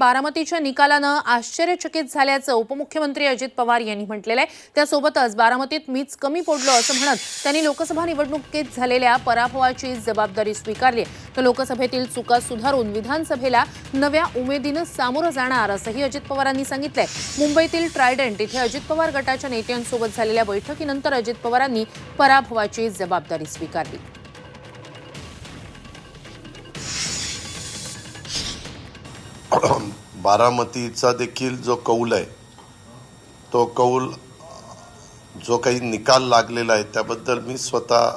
बारामतीच्या निकालानं आश्चर्यचकित झाल्याचं उपमुख्यमंत्री अजित पवार यांनी म्हटलेलं आहे. त्यासोबतच बारामतीत मीच कमी पडलो असं म्हणत त्यांनी लोकसभा निवडणुकीत झालेल्या पराभवाची जबाबदारी स्वीकारली तर लोकसभेतील चुका सुधारून विधानसभेला नव्या उमेदीनं सामोरं जाणार असंही अजित पवारांनी सांगितलंय. मुंबईतील ट्रायडंट इथे अजित पवार गटाच्या नेत्यांसोबत झालेल्या बैठकीनंतर अजित पवारांनी पराभवाची जबाबदारी स्वीकारली. बारामतीचा देखील जो कौल आहे तो कौल जो काही निकाल लागलेला आहे त्याबद्दल मी स्वतः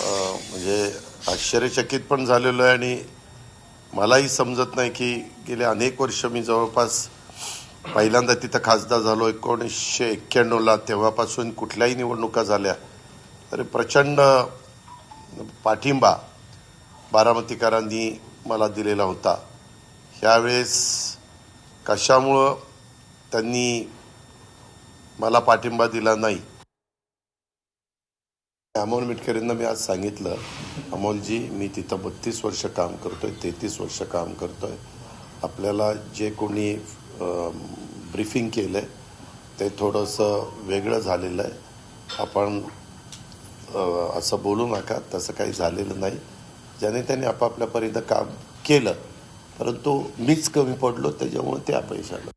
म्हणजे आश्चर्यचकित पण झालेलो आहे आणि मलाही समजत नाही की गेले अनेक वर्ष मी जवळपास पहिल्यांदा तिथं खासदार झालो. एकोणीसशे एक्क्याण्णवला तेव्हापासून कुठल्याही निवडणुका झाल्या तरी प्रचंड पाठिंबा बारामतीकरांनी मला दिलेला होता. ह्यावेळेस कशामुळं त्यांनी मला पाठिंबा दिला नाही? अमोल मिटकरींना मी आज सांगितलं अमोलजी मी तिथं बत्तीस वर्ष काम करतोय तेहतीस वर्ष काम करतोय. आपल्याला जे कोणी ब्रीफिंग आहे ते थोडंसं वेगळं झालेलं आहे. आपण असं बोलू नका तसं काही झालेलं नाही. ज्याने त्यांनी आपापल्या परीनं काम केलं परंतु मीच कमी पडलो त्याच्यामुळे ते अपयश आलं.